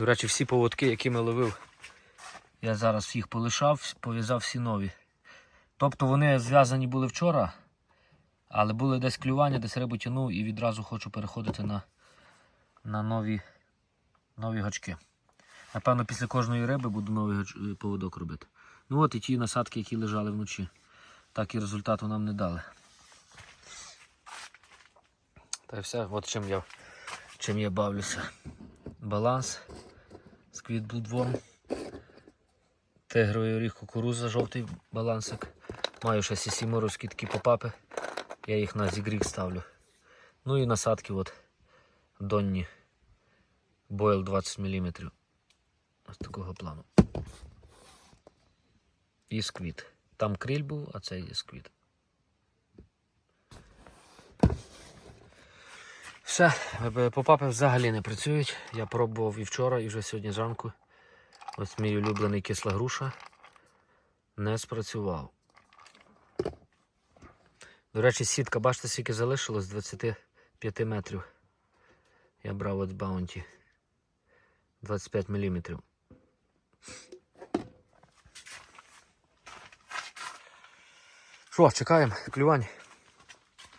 До речі, всі поводки, які ми ловив, я зараз їх полишав, пов'язав всі нові. Тобто вони зв'язані були вчора, але були десь клювання, десь рибу тянув і відразу хочу переходити на, на нові, нові гачки. Напевно, після кожної риби буду новий гач- е, поводок робити. Ну от і ті насадки, які лежали вночі. Так і результату нам не дали. Та й все, от чим я, чим я бавлюся. Баланс, сквіт Bloodworm, тигровий оріх кукуруза, жовтий балансик. Маю ще сісі моровські такі попапи. Я їх на зігрік ставлю. Ну і насадки от донні. Бойл 20 мм. Ось такого плану. І сквіт. Там кріль був, а це є сквіт. Все, е, попапи взагалі не працюють. Я пробував і вчора, і вже сьогодні зранку. Ось мій улюблений кисла груша. Не спрацював. До речі, сітка, бачите, скільки залишилось 25 метрів. Я брав от Bounty. 25 мм. Що, чекаємо, клювань.